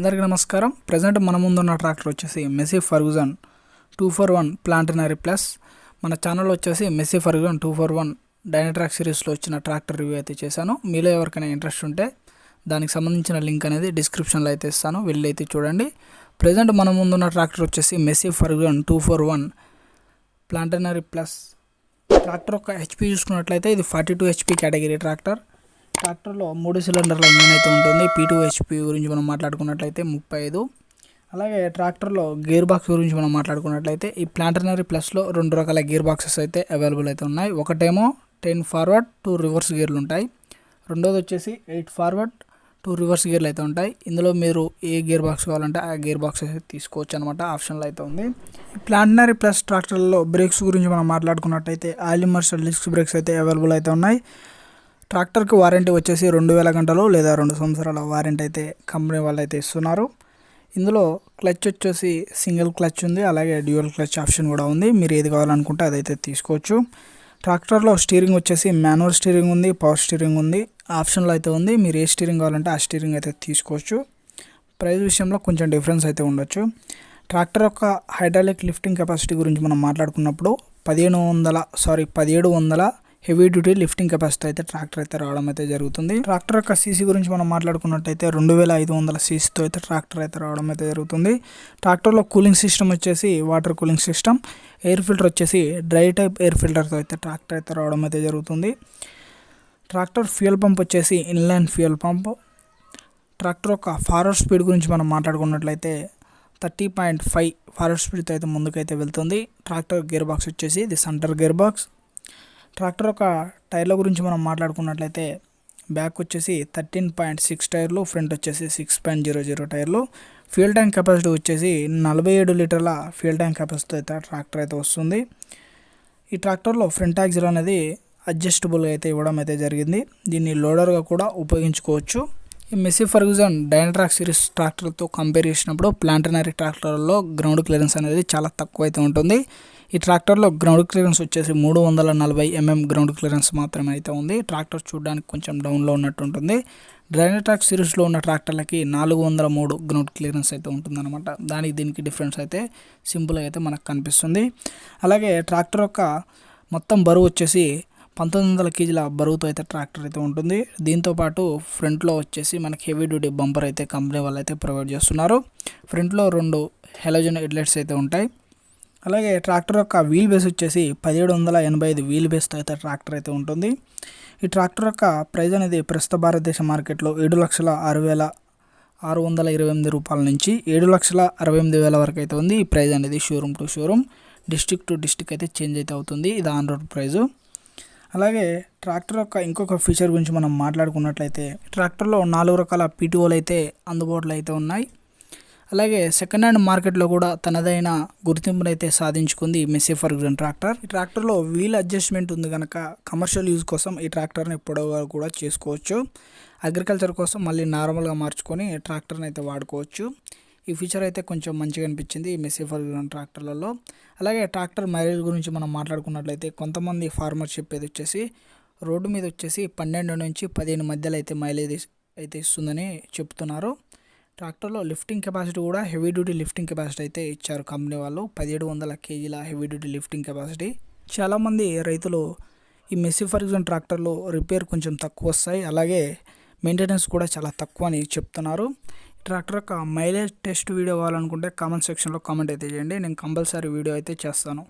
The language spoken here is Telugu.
అందరికీ నమస్కారం. ప్రజెంట్ మన ముందున్న ట్రాక్టర్ వచ్చేసి Massey Ferguson two four one planetary plus. మన ఛానల్ వచ్చేసి Massey Ferguson two four one DynaTrack సిరీస్లో వచ్చిన ట్రాక్టర్ రివ్యూ అయితే చేశాను. మీలో ఎవరికైనా ఇంట్రెస్ట్ ఉంటే దానికి సంబంధించిన లింక్ అనేది డిస్క్రిప్షన్లో అయితే ఇస్తాను. వెళ్ళి అయితే చూడండి. ప్రజెంట్ మన ముందున్న ట్రాక్టర్ వచ్చేసి Massey Ferguson two four one planetary plus. Tractor యొక్క హెచ్పి చూసుకున్నట్లయితే ఇది forty two HP category tractor. ట్రాక్టర్లో మూడు సిలిండర్ల ఇంజన్ అయితే ఉంటుంది. పీ హెచ్పి గురించి మనం మాట్లాడుకున్నట్లయితే ముప్పై ఐదు. అలాగే ట్రాక్టర్లో గేర్ బాక్స్ గురించి మనం మాట్లాడుకున్నట్లయితే ఈ ప్లాంటనరీ ప్లస్లో రెండు రకాల గేర్ బాక్సెస్ అయితే అవైలబుల్ అయితే ఉన్నాయి. ఒకటేమో టెన్ ఫార్వర్డ్ టూ రివర్స్ గేర్లు ఉంటాయి. రెండోది వచ్చేసి ఎయిట్ ఫార్వర్డ్ టూ రివర్స్ గేర్లు అయితే ఉంటాయి. ఇందులో మీరు ఏ గేర్ బాక్స్ కావాలంటే ఆ గేర్ బాక్స్ అయితే తీసుకోవచ్చు అనమాట ఆప్షన్లో అయితే ఉంది. ఈ ప్లాంటనరీ ప్లస్ ట్రాక్టర్లలో బ్రేక్స్ గురించి మనం మాట్లాడుకున్నట్టయితే ఆయిల్ ఇమర్షల్ డిస్క్ బ్రేక్స్ అయితే అవైలబుల్ అయితే ఉన్నాయి. ట్రాక్టర్కి వారంటీ వచ్చేసి రెండు వేల గంటలు లేదా రెండు సంవత్సరాల వారంటీ అయితే కంపెనీ వాళ్ళు అయితే ఇస్తున్నారు. ఇందులో క్లచ్ వచ్చేసి సింగిల్ క్లచ్ ఉంది అలాగే డ్యూయల్ క్లచ్ ఆప్షన్ కూడా ఉంది. మీరు ఏది కావాలనుకుంటే అదైతే తీసుకోవచ్చు. ట్రాక్టర్లో స్టీరింగ్ వచ్చేసి మాన్యువల్ స్టీరింగ్ ఉంది పవర్ స్టీరింగ్ ఉంది ఆప్షన్లో అయితే ఉంది. మీరు ఏ స్టీరింగ్ కావాలంటే ఆ స్టీరింగ్ అయితే తీసుకోవచ్చు. ప్రైస్ విషయంలో కొంచెం డిఫరెన్స్ అయితే ఉండొచ్చు. ట్రాక్టర్ యొక్క హైడ్రాలిక్ లిఫ్టింగ్ కెపాసిటీ గురించి మనం మాట్లాడుకున్నప్పుడు పదిహేను వందల సారీ పదిహేడు వందల హెవీ డ్యూటీ లిఫ్టింగ్ కెపాసిటీ అయితే ట్రాక్టర్ అయితే రావడం అయితే జరుగుతుంది. ట్రాక్టర్ యొక్క సీసీ గురించి మనం మాట్లాడుకున్నట్టయితే రెండు వేల ఐదు వందల సీసీతో అయితే ట్రాక్టర్ అయితే రావడం అయితే జరుగుతుంది. ట్రాక్టర్లో కూలింగ్ సిస్టమ్ వచ్చేసి water cooling system air filter వచ్చేసి డ్రై టైప్ ఎయిర్ ఫిల్టర్తో అయితే ట్రాక్టర్ అయితే రావడం అయితే జరుగుతుంది. ట్రాక్టర్ ఫ్యూయల్ పంప్ వచ్చేసి ఇన్లైన్ ఫ్యూయల్ పంప్. ట్రాక్టర్ యొక్క ఫార్వర్డ్ స్పీడ్ గురించి మనం మాట్లాడుకున్నట్లయితే థర్టీ పాయింట్ ఫైవ్ ఫార్వర్డ్ స్పీడ్తో అయితే ముందుకైతే వెళ్తుంది. ట్రాక్టర్ గేర్ బాక్స్ వచ్చేసి ఇది సెంటర్ గేర్ బాక్స్. ట్రాక్టర్ యొక్క టైర్ల గురించి మనం మాట్లాడుకున్నట్లయితే బ్యాక్ వచ్చేసి థర్టీన్ పాయింట్ సిక్స్ టైర్లు ఫ్రంట్ వచ్చేసి సిక్స్ పాయింట్ జీరో జీరో టైర్లు. ఫ్యూల్ ట్యాంక్ కెపాసిటీ వచ్చేసి నలభై ఏడు లీటర్ల ఫ్యూల్ ట్యాంక్ కెపాసిటీ అయితే ట్రాక్టర్ అయితే వస్తుంది. ఈ ట్రాక్టర్లో ఫ్రంట్ యాక్సిల్ అనేది అడ్జస్టబుల్గా అయితే ఇవ్వడం అయితే జరిగింది. దీన్ని లోడర్గా కూడా ఉపయోగించుకోవచ్చు. ఈ మెస్సీ ఫర్గ్యూజన్ డైనట్రాక్ సిరీస్ ట్రాక్టర్తో కంపేర్ చేసినప్పుడు ప్లాంటనరీ ట్రాక్టర్లో గ్రౌండ్ క్లియరెన్స్ అనేది చాలా తక్కువ అయితే ఉంటుంది. ఈ ట్రాక్టర్లో గ్రౌండ్ క్లియరెన్స్ వచ్చేసి మూడు వందల నలభై ఎంఎం గ్రౌండ్ క్లియరెన్స్ మాత్రమే అయితే ఉంది. ట్రాక్టర్ చూడడానికి కొంచెం డౌన్లో ఉన్నట్టు ఉంటుంది. డ్రైనటాక్ సిరీస్లో ఉన్న ట్రాక్టర్లకి నాలుగు వందల మూడు గ్రౌండ్ క్లియరెన్స్ అయితే ఉంటుందన్నమాట. దానికి దీనికి డిఫరెన్స్ అయితే సింపుల్గా అయితే మనకు కనిపిస్తుంది. అలాగే ట్రాక్టర్ యొక్క మొత్తం బరువు వచ్చేసి పంతొమ్మిది వందల కేజీల బరువుతో అయితే ట్రాక్టర్ అయితే ఉంటుంది. దీంతోపాటు ఫ్రంట్లో వచ్చేసి మనకి హెవీ డ్యూటీ బంపర్ అయితే కంపెనీ వాళ్ళు అయితే ప్రొవైడ్ చేస్తున్నారు. ఫ్రంట్లో రెండు హెలోజన్ హెడ్లైట్స్ అయితే ఉంటాయి. అలాగే ట్రాక్టర్ యొక్క వీల్ బేస్ వచ్చేసి పదిహేడు వందల ఎనభై ఐదు వీల్ బేస్తో అయితే ట్రాక్టర్ అయితే ఉంటుంది. ఈ ట్రాక్టర్ యొక్క ప్రైస్ అనేది ప్రస్తుత భారతదేశ మార్కెట్లో ఏడు లక్షల ఆరు వేల ఆరు వందల ఇరవై ఎనిమిది రూపాయల నుంచి ఏడు లక్షల అరవై ఎనిమిది వేల వరకు అయితే ఉంది. ఈ ప్రైస్ అనేది showroom to showroom district to district అయితే చేంజ్ అయితే అవుతుంది. ఇది ఆన్ రోడ్ ప్రైజు అలాగే ట్రాక్టర్ యొక్క ఇంకొక ఫీచర్ గురించి మనం మాట్లాడుకున్నట్లయితే ట్రాక్టర్లో నాలుగు రకాల పీటీఓలు అయితే అందుబాటులో అయితే ఉన్నాయి. అలాగే సెకండ్ హ్యాండ్ మార్కెట్లో కూడా తనదైన గుర్తింపునైతే సాధించుకుంది మెస్సీ ఫర్గ్రన్ ట్రాక్టర్. ఈ ట్రాక్టర్లో వీల్ అడ్జస్ట్మెంట్ ఉంది కనుక కమర్షియల్ యూజ్ కోసం ఈ ట్రాక్టర్ని పొడవుగా కూడా చేసుకోవచ్చు. అగ్రికల్చర్ కోసం మళ్ళీ నార్మల్గా మార్చుకొని ట్రాక్టర్ని అయితే వాడుకోవచ్చు. ఈ ఫీచర్ అయితే కొంచెం మంచిగా అనిపించింది ఈ మెస్సీ ఫర్గ్రన్ ట్రాక్టర్లలో. అలాగే ట్రాక్టర్ మైలేజ్ గురించి మనం మాట్లాడుకున్నట్లయితే కొంతమంది ఫార్మర్ చెప్పేది వచ్చేసి రోడ్డు మీద వచ్చేసి పన్నెండు నుంచి పదిహేను మధ్యలో అయితే మైలేజ్ అయితే ఇస్తుందని చెప్తున్నారు. ట్రాక్టర్లో లిఫ్టింగ్ కెపాసిటీ కూడా హెవీ డ్యూటీ లిఫ్టింగ్ కెపాసిటీ అయితే ఇచ్చారు కంపెనీ వాళ్ళు. పదిహేడు వందల కేజీల హెవీ డ్యూటీ లిఫ్టింగ్ కెపాసిటీ. చాలామంది రైతులు ఈ మెస్సీ ఫర్గ్జన్ ట్రాక్టర్లో రిపేర్ కొంచెం తక్కువ వస్తాయి. అలాగే మెయింటెనెన్స్ కూడా చాలా తక్కువ అని చెప్తున్నారు. ట్రాక్టర్ యొక్క మైలేజ్ టెస్ట్ వీడియో కావాలనుకుంటే కామెంట్ సెక్షన్లో కామెంట్ అయితే చేయండి. నేను కంపల్సరీ వీడియో అయితే చేస్తాను.